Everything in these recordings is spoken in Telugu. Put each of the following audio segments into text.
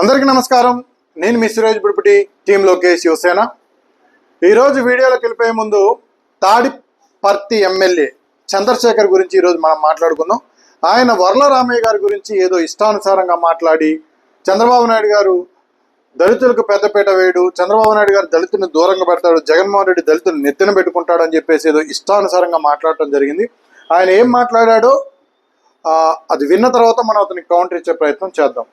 అందరికీ నమస్కారం. నేను మీ సురేష్ బుడిపిటి టీం లోకేష్ శివసేన ఈరోజు వీడియోలోకి వెళ్ళిపోయే ముందు తాడిపర్తి ఎమ్మెల్యే చంద్రశేఖర్ గురించి ఈరోజు మనం మాట్లాడుకుందాం. ఆయన వర్ల రామయ్య గారి గురించి ఏదో ఇష్టానుసారంగా మాట్లాడి చంద్రబాబు నాయుడు గారు దళితులకు పెద్దపీట వేయడు చంద్రబాబు నాయుడు గారు దళితుని దూరంగా పెడతాడు జగన్మోహన్ రెడ్డి దళితులు నెత్తిన పెట్టుకుంటాడు అని చెప్పేసి ఏదో ఇష్టానుసారంగా మాట్లాడటం జరిగింది. ఆయన ఏం మాట్లాడాడో అది విన్న తర్వాత మనం అతనికి కౌంటర్ ఇచ్చే ప్రయత్నం చేద్దాం.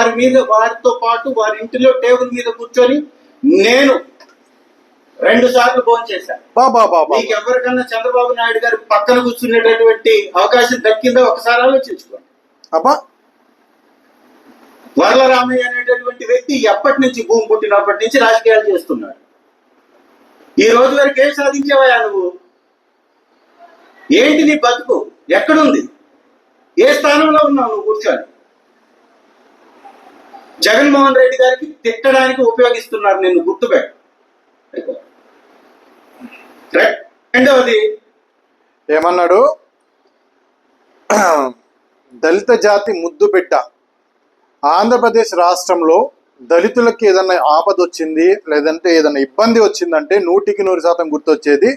వారి మీద వారితో పాటు వారి ఇంటిలో టేబుల్ మీద కూర్చొని నేను రెండు సార్లు ఫోన్ చేశాను మీకు ఎవరికన్నా చంద్రబాబు నాయుడు గారు పక్కన కూర్చునేటటువంటి అవకాశం దక్కిందో? ఒకసారి ఆలోచించుకోండి అబ్బా. వరల రామయ్య అనేటటువంటి వ్యక్తి ఎప్పటి నుంచి భూమి పుట్టినప్పటి నుంచి రాజకీయాలు చేస్తున్నాడు. ఈ రోజు వరకు ఏం సాధించావా నువ్వు? ఏంటి నీ బతుకు? ఎక్కడుంది? ఏ స్థానంలో ఉన్నావు నువ్వు కూర్చొని? జగన్మోహన్ రెడ్డి గారికి తిట్టడానికి ఉపయోగిస్తున్నారు నిన్ను గుర్తుపెట్టు రెండవది. ఏమన్నాడు? దళిత జాతి ముద్దు బిడ్డ. ఆంధ్రప్రదేశ్ రాష్ట్రంలో దళితులకి ఏదైనా ఆపద వచ్చింది లేదంటే ఏదైనా ఇబ్బంది వచ్చిందంటే నూటికి నూరు శాతం గుర్తొచ్చేది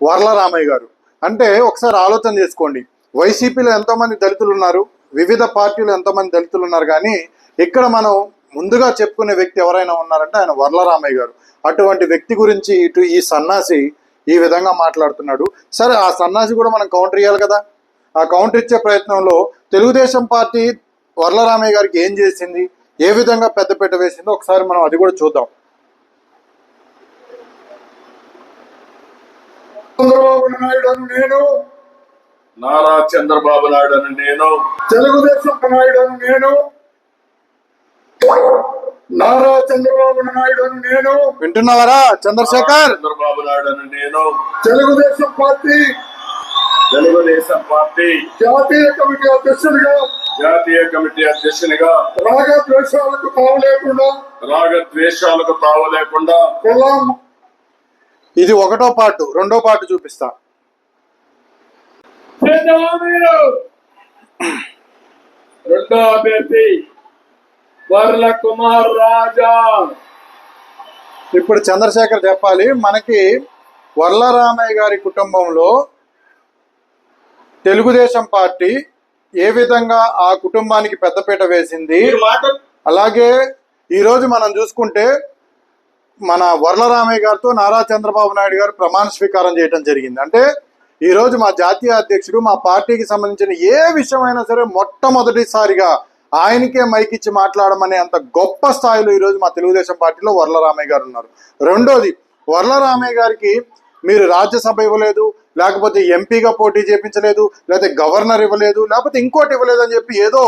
వరలరామయ్య గారు. అంటే ఒకసారి ఆలోచన చేసుకోండి. వైసీపీలో ఎంతోమంది దళితులు ఉన్నారు వివిధ పార్టీలు ఎంతోమంది దళితులు ఉన్నారు కానీ ఇక్కడ మనం ముందుగా చెప్పుకునే వ్యక్తి ఎవరైనా ఉన్నారంటే ఆయన వర్లరామయ్య గారు. అటువంటి వ్యక్తి గురించి ఇటు ఈ సన్నాసి ఈ విధంగా మాట్లాడుతున్నాడు. సరే ఆ సన్నాసి కూడా మనం కౌంటర్ ఇవ్వాలి కదా. ఆ కౌంటర్ ఇచ్చే ప్రయత్నంలో తెలుగుదేశం పార్టీ వర్లరామయ్య గారికి ఏం చేసింది? ఏ విధంగా పెద్దపీట వేసిందో ఒకసారి మనం అది కూడా చూద్దాం. చంద్రబాబు నాయుడు అని నేను. నారా చంద్రబాబు నాయుడు అని నేను. తెలుగుదేశం నాయుడు అని నేను. నారా చంద్రబాబు నాయుడు అని నేను. వింటున్నావరా? చంద్రశేఖర్? చంద్రబాబు నాయుడు అని నేను. తెలుగుదేశం పార్టీ. తెలుగుదేశం పార్టీ. జాతీయ కమిటీ అధ్యక్షుడిగా జాతీయ కమిటీ అధ్యక్షునిగా. రాగ ద్వేషాలకు తావు లేకుండా. రాగ ద్వేషాలకు తావు లేకుండా. కులం. ఇది ఒకటో పార్ట్ రెండో పార్ట్ చూపిస్తా. రెండో అభ్యర్థి వర్ల కుమార్ రాజా. ఇప్పుడు చంద్రశేఖర్ చెప్పాలి మనకి వర్లరామయ్య గారి కుటుంబంలో తెలుగుదేశం పార్టీ ఏ విధంగా ఆ కుటుంబానికి పెద్దపీట వేసింది? అలాగే ఈరోజు మనం చూసుకుంటే మన వర్లరామయ్య గారితో నారా చంద్రబాబు నాయుడు గారు ప్రమాణ స్వీకారం చేయడం జరిగింది. అంటే ఈరోజు మా జాతీయ అధ్యక్షుడు మా పార్టీకి సంబంధించిన ఏ విషయమైనా సరే మొట్టమొదటిసారిగా ఆయనకే మైక్ ఇచ్చి మాట్లాడమనే అంత గొప్ప స్థాయిలో ఈరోజు మా తెలుగుదేశం పార్టీలో వరలరామయ్య గారు ఉన్నారు. రెండోది వర్లరామయ్య గారికి మీరు రాజ్యసభ ఇవ్వలేదు లేకపోతే ఎంపీగా పోటీ చేపించలేదు లేకపోతే గవర్నర్ ఇవ్వలేదు లేకపోతే ఇంకోటి ఇవ్వలేదు అని చెప్పి ఏదో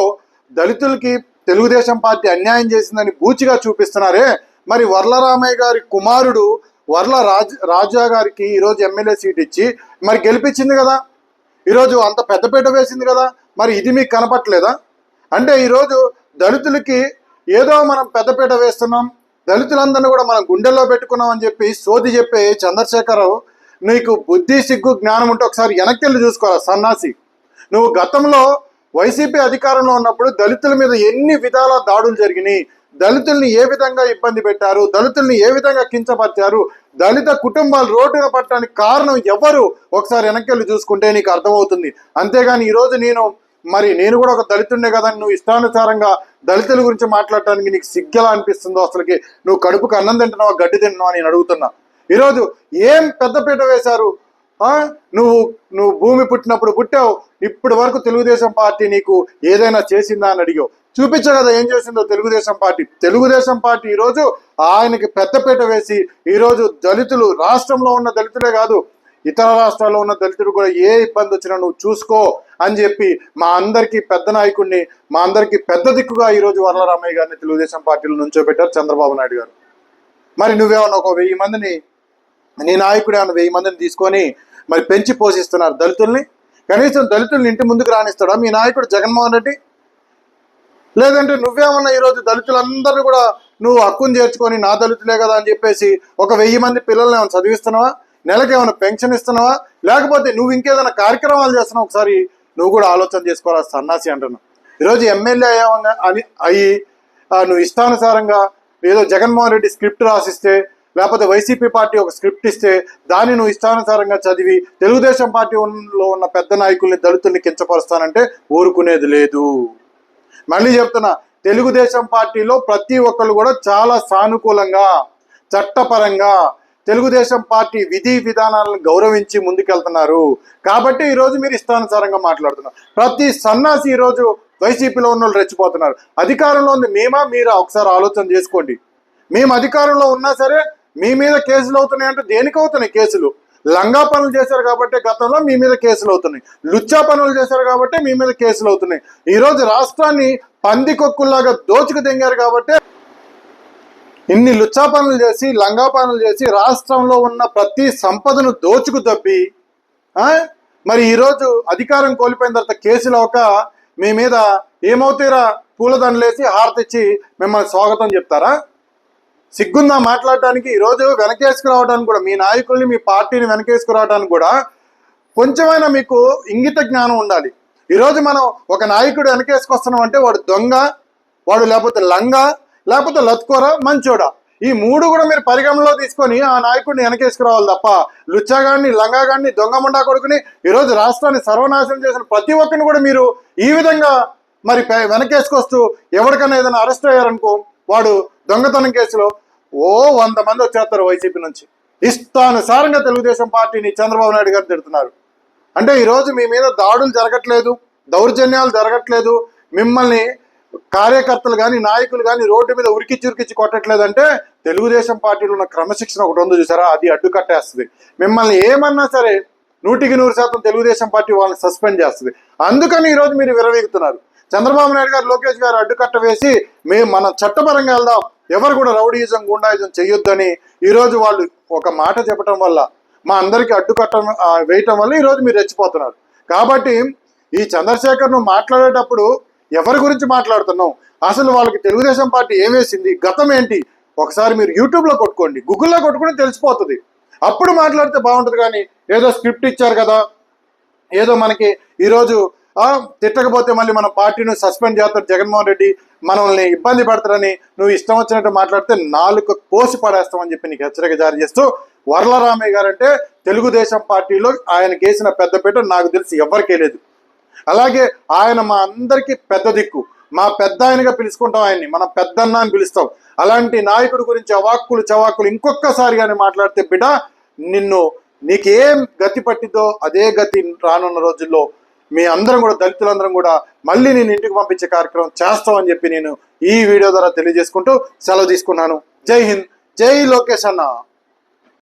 దళితులకి తెలుగుదేశం పార్టీ అన్యాయం చేసిందని బూచిగా చూపిస్తున్నారే. మరి వర్లరామయ్య గారి కుమారుడు వర్ల రాజ్ రాజా గారికి ఈరోజు ఎమ్మెల్యే సీట్ ఇచ్చి మరి గెలిపించింది కదా. ఈరోజు అంత పెద్దపీట వేసింది కదా. మరి ఇది మీకు కనపట్లేదా అంటే ఈరోజు దళితులకి ఏదో మనం పెద్దపీట వేస్తున్నాం. దళితులందరినీ కూడా మనం గుండెల్లో పెట్టుకున్నాం అని చెప్పి సోది చెప్పే చంద్రశేఖరరావు నీకు బుద్ధి సిగ్గు జ్ఞానం ఉంటే ఒకసారి వెనక్కి వెళ్ళి చూసుకోవాలి సన్నాసి? నువ్వు గతంలో వైసీపీ అధికారంలో ఉన్నప్పుడు దళితుల మీద ఎన్ని విధాల దాడులు జరిగినాయి? దళితుల్ని ఏ విధంగా ఇబ్బంది పెట్టారు? దళితుల్ని ఏ విధంగా కించపరిచారు? దళిత కుటుంబాలు రోడ్డున పట్టడానికి కారణం ఎవరు? ఒకసారి వెనక్కి చూసుకుంటే నీకు అర్థమవుతుంది. అంతేగాని ఈరోజు నేను మరి నేను కూడా ఒక దళితుండే కదా నువ్వు ఇష్టానుసారంగా దళితుల గురించి మాట్లాడటానికి నీకు సిగ్గలా అనిపిస్తుందో అసలుకి? నువ్వు కడుపుకు అన్నం తింటున్నావా గడ్డి తింటున్నావా అని నేను అడుగుతున్నా. ఈరోజు ఏం పెద్దపీట వేశారు? నువ్వు నువ్వు భూమి పుట్టినప్పుడు పుట్టావు ఇప్పటి వరకు తెలుగుదేశం పార్టీ నీకు ఏదైనా చేసిందా అని అడిగావు. చూపించా కదా ఏం చేసిందో తెలుగుదేశం పార్టీ. తెలుగుదేశం పార్టీ ఈరోజు ఆయనకి పెద్దపీట వేసి ఈరోజు దళితులు రాష్ట్రంలో ఉన్న దళితులే కాదు ఇతర రాష్ట్రాల్లో ఉన్న దళితుడు కూడా ఏ ఇబ్బంది వచ్చినా నువ్వు చూసుకో అని చెప్పి మా అందరికీ పెద్ద నాయకుడిని మా అందరికీ పెద్ద దిక్కుగా ఈరోజు వరలరామయ్య గారిని తెలుగుదేశం పార్టీలో నుంచోబెట్టారు చంద్రబాబు నాయుడు గారు. మరి నువ్వేమన్నా ఒక వెయ్యి మందిని నీ నాయకుడు ఏమన్నా వెయ్యి మందిని తీసుకొని మరి పెంచి పోషిస్తున్నారు దళితుల్ని? కనీసం దళితుల్ని ఇంటి ముందుకు రాణిస్తాడా మీ నాయకుడు జగన్మోహన్ రెడ్డి? లేదంటే నువ్వేమన్నా ఈరోజు దళితులందరినీ కూడా నువ్వు హక్కును చేర్చుకొని నా దళితులే కదా అని చెప్పేసి ఒక వెయ్యి మంది పిల్లల్ని ఏమైనా చదివిస్తున్నావా? నెలకి ఏమైనా పెన్షన్ ఇస్తున్నావా? లేకపోతే నువ్వు ఇంకేదైనా కార్యక్రమాలు చేస్తున్నావు ఒకసారి? నువ్వు కూడా ఆలోచన చేసుకోవాలి సన్నాసి అంటున్నావు ఈరోజు ఎమ్మెల్యే అయ్యావని అని అయ్యి నువ్వు ఇష్టానుసారంగా ఏదో జగన్మోహన్ రెడ్డి స్క్రిప్ట్ రాసిస్తే లేకపోతే వైసీపీ పార్టీ ఒక స్క్రిప్ట్ ఇస్తే దాన్ని నువ్వు ఇష్టానుసారంగా చదివి తెలుగుదేశం పార్టీ ఉన్న- లో ఉన్న పెద్ద నాయకుల్ని దళితుల్ని కించపరుస్తానంటే ఊరుకునేది లేదు. మళ్ళీ చెప్తున్నా తెలుగుదేశం పార్టీలో ప్రతి ఒక్కళ్ళు కూడా చాలా సానుకూలంగా చట్టపరంగా తెలుగుదేశం పార్టీ విధి విధానాలను గౌరవించి ముందుకెళ్తున్నారు. కాబట్టి ఈరోజు మీరు ఇష్టానుసారంగా మాట్లాడుతున్నారు. ప్రతి సన్నాసి ఈరోజు వైసీపీలో ఉన్న వాళ్ళు రెచ్చిపోతున్నారు. అధికారంలో ఉంది. మేమా మీరా? ఒకసారి ఆలోచన చేసుకోండి. మేము అధికారంలో ఉన్నా సరే మీ మీద కేసులు అవుతున్నాయి అంటే దేనికి అవుతున్నాయి కేసులు? లంగా పనులు చేశారు కాబట్టి గతంలో మీ మీద కేసులు అవుతున్నాయి. లుచ్చా పనులు చేశారు కాబట్టి మీ మీద కేసులు అవుతున్నాయి. ఈరోజు రాష్ట్రాన్ని పందికొక్కుల్లాగా దోచుకు దింగారు కాబట్టి ఇన్ని లుచ్చా పనులు చేసి లంగా పనులు చేసి రాష్ట్రంలో ఉన్న ప్రతి సంపదను దోచుకు తప్పి మరి ఈరోజు అధికారం కోల్పోయిన తర్వాత కేసులు ఒక మీ మీద ఏమవుతారా? పూలదండలేసి హారతిచ్చి మిమ్మల్ని స్వాగతం చెప్తారా? సిగ్గుందా మాట్లాడటానికి? ఈరోజు వెనకేసుకురావడానికి కూడా మీ నాయకుల్ని మీ పార్టీని వెనకేసుకురావడానికి కూడా కొంచెమైనా మీకు ఇంగిత జ్ఞానం ఉండాలి. ఈరోజు మనం ఒక నాయకుడు వెనకేసుకొస్తున్నాం అంటే వాడు దొంగ వాడు లేకపోతే లంగా లేకపోతే లత్కోరా మంచోడా? ఈ మూడు కూడా మీరు పరిగణనలో తీసుకొని ఆ నాయకుడిని వెనకేసుకురావాలి తప్ప లుచ్చాగాడిని లంగాగాడిని దొంగముండా కొడుకుని ఈరోజు రాష్ట్రాన్ని సర్వనాశనం చేసిన ప్రతి ఒక్కరిని కూడా మీరు ఈ విధంగా మరి వెనకేసుకొస్తూ ఎవరికైనా ఏదైనా అరెస్ట్ అయ్యారనుకో వాడు దొంగతనం కేసులో ఓ వంద మంది వచ్చేస్తారు వైసీపీ నుంచి. ఇష్టానుసారంగా తెలుగుదేశం పార్టీని చంద్రబాబు నాయుడు గారు తిడుతున్నారు. అంటే ఈరోజు మీ మీద దాడులు జరగట్లేదు దౌర్జన్యాలు జరగట్లేదు మిమ్మల్ని కార్యకర్తలు కానీ నాయకులు కానీ రోడ్డు మీద ఉరికిచ్చి ఉరికిచ్చి కొట్టట్లేదంటే తెలుగుదేశం పార్టీలో ఉన్న క్రమశిక్షణ ఒకటి ఉంది చూసారా? అది అడ్డుకట్టేస్తుంది మిమ్మల్ని ఏమన్నా సరే నూటికి నూరు శాతం తెలుగుదేశం పార్టీ వాళ్ళని సస్పెండ్ చేస్తుంది. అందుకని ఈరోజు మీరు విరవీగుతున్నారు. చంద్రబాబు నాయుడు గారు లోకేష్ గారు అడ్డుకట్ట వేసి మేము మనం చట్టపరంగా వెళ్దాం. ఎవరు కూడా రౌడీయిజం గుండాయిజం చేయొద్దని ఈరోజు వాళ్ళు ఒక మాట చెప్పడం వల్ల మా అందరికీ అడ్డుకట్ట వేయటం వల్ల ఈరోజు మీరు రెచ్చిపోతున్నారు. కాబట్టి ఈ చంద్రశేఖర్ను మాట్లాడేటప్పుడు ఎవరి గురించి మాట్లాడుతున్నాం అసలు వాళ్ళకి తెలుగుదేశం పార్టీ ఏమేసింది గతం ఏంటి? ఒకసారి మీరు యూట్యూబ్లో కొట్టుకోండి. గూగుల్లో కొట్టుకుని తెలిసిపోతుంది. అప్పుడు మాట్లాడితే బాగుంటుంది కానీ ఏదో స్క్రిప్ట్ ఇచ్చారు కదా. ఏదో మనకి ఈరోజు తిట్టకపోతే మళ్ళీ మన పార్టీని సస్పెండ్ చేస్తారు జగన్మోహన్ రెడ్డి. మనల్ని ఇబ్బంది పెడతారని నువ్వు ఇష్టం వచ్చినట్టు మాట్లాడితే నాలుగు కోసి పడేస్తామని చెప్పి నీకు హెచ్చరిక జారీ చేస్తూ వరలరామయ్య గారంటే తెలుగుదేశం పార్టీలో ఆయన కేసిన పెద్దపీట నాకు తెలిసి ఎవరికీ లేదు. అలాగే ఆయన మా అందరికీ పెద్ద దిక్కు. మా పెద్ద ఆయనగా పిలుచుకుంటాం ఆయన్ని. మనం పెద్దన్న అని పిలుస్తాం. అలాంటి నాయకుడి గురించి అవాక్కులు చవాక్కులు ఇంకొకసారి కానీ మాట్లాడితే బిడ్డ నిన్ను నీకేం గతి పట్టిందో అదే గతి రానున్న రోజుల్లో మీ అందరం కూడా దళితులందరం కూడా మళ్ళీ నేను ఇంటికి పంపించే కార్యక్రమం చేస్తామని చెప్పి నేను ఈ వీడియో ద్వారా తెలియజేసుకుంటూ సెలవు తీసుకున్నాను. జై హింద్. జై లోకేష్ అన్న.